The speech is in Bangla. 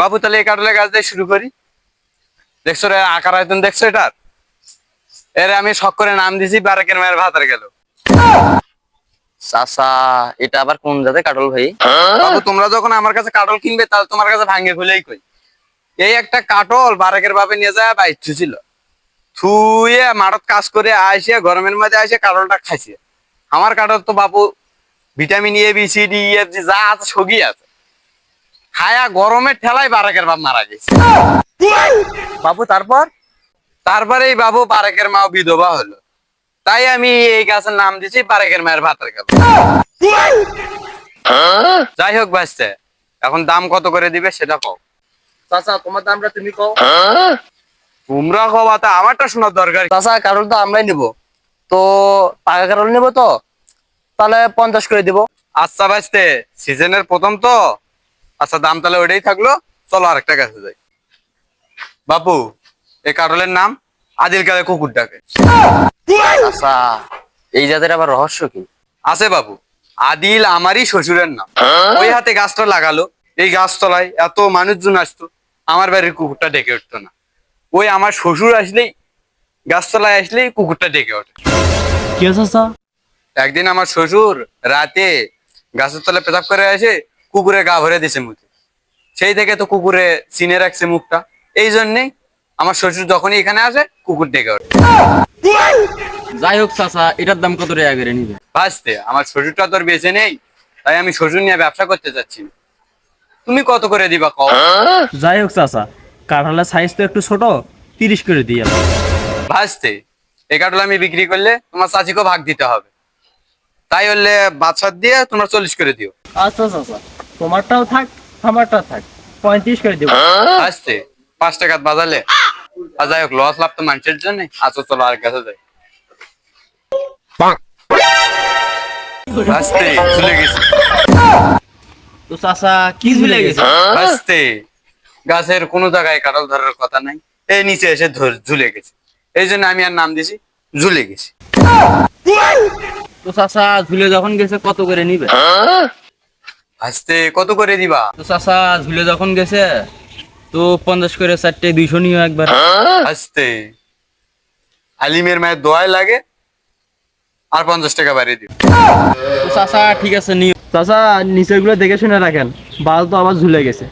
বাবু, তাহলে এই কাটলের গাছ দিয়ে শুরু করি। দেখছ রে, আকার আয়তন দেখছ এটার এর, আমি শখ করে নাম দিছি, বারাকের মায়ের ভাতার গেল। এটা আবার কোন কাটল ভাই? বাবু, তোমরা যখন আমার কাছে কাটল কিনবে, তাহলে তোমার কাছে ভাঙে খুলেই কই। এই একটা কাটল বারাকের বাপে নিয়ে যায় বাইর ছিল। থুয়ে মাঠত কাজ করে আসে গরমের মধ্যে আসে কাটলটা খাইছে। আমার কাটল তো বাপু vitamin A B C D F G যা আছে সগি আছে। খায়া গরমের ঠেলায় বারাকের বাপ মারা গেছে। বাবু, তারপর? তারপরে এই বাবু বারেকের মাও বিধবা হলো। তাই আমি এই গাছের নাম দিছি বারেকের মায়ের ভাতের গাছ যাই হোক বাঁচতে এখন দাম কত করে দিবে সেটা কও। চাচা, তোমার দামটা তুমি কও। তোমরা কবা তা আমারটা শোনার দরকার। চাচা কারণ তো আমরাই নিব। তো পাকা কাটল নেব তো? তাহলে পঞ্চাশ করে দিব। আচ্ছা বাঁচতে সিজনের প্রথম তো আচ্ছা দাম তাহলে ওইটাই থাকল। চলো আরেকটা গাছে যাই। বাপু এই কাটলের নাম আদিল কালে কুকুর ডাকে চাচা এই জাতের আবার রহস্য কি? আছে বাবু আদিল আমারই শ্বশুরের নাম। ওই হাতে গাছটা লাগালো। এই গাছতলায় এত মানুষজন আসতো আমার বাড়ির কুকুরটা ডেকে উঠতো না। ওই আমার শ্বশুর আসলেই গাছতলায় আসলেই কুকুরটা ডেকে ওঠে। কি চাচা একদিন আমার শ্বশুর রাতে গাছের তলায় পেশাব করে আসে কুকুরে গা ভরে দিছে মুখে। সেই থেকে তো কুকুরে চিনে রাখছে মুখটা। এই জন্যেই আমার শ্বশুর যখনই এখানে আসে কুকুর ডেকে ওঠে। যাই হোক চাচা এটার দাম কত টাকা করে নিবে? ভাসতে আমার শ্বশুরটা তোর বেঁচে নেই তাই আমি শ্বশুর নিয়ে ব্যবসা করতে চাচ্ছি না। তুমি কত করে দিবা কও? যাই হোক চাচা কাঁঠালের সাইজ তো একটু ছোট তিরিশ করে দিয়ে ভাসতে এই কাঠল আমি বিক্রি করলে তোমার চাচিকেও ভাগ দিতে হবে। তাই হলে বাচ্চার দিয়ে তোমরা চল্লিশ করে দিও। আচ্ছা চাচা। তোমারটাও থাক আমারটাও থাক। পঁয়ত্রিশ করে দিব। ভাসতে পাঁচ টাকা বাজালে। আর যাই হোক লস লাভ তো মানুষের জন্য। আচ্ছা চলো আর কাছে যাই। ভাসতে ঝুলে গেছি। তো চাচা কি ঝুলে গেছে? ভাসতে গাছের কোনো জায়গায় কাটল ধরার কথা নাই। এই নিচে এসে ধর- ঝুলে গেছে। এই জন্য আমি আর নাম দিছি ঝুলে গেছি। তো চাচা ঝুলে যখন গেছে কত করে নিবে? ভাসতে কত করে দিবা? তো চাচা ঝুলে যখন গেছে তো পঞ্চাশ করে চারটে দুইশো নিও একবার। আসতে আলিমের মায়ের দোয়ায় লাগে আর পঞ্চাশ টাকা বাড়িয়ে দিও। তো চাচা ঠিক আছে নিও। চাচা নিচেরগুলো দেখে শুনে রাখেন বাল তো আবার ঝুলে গেছে।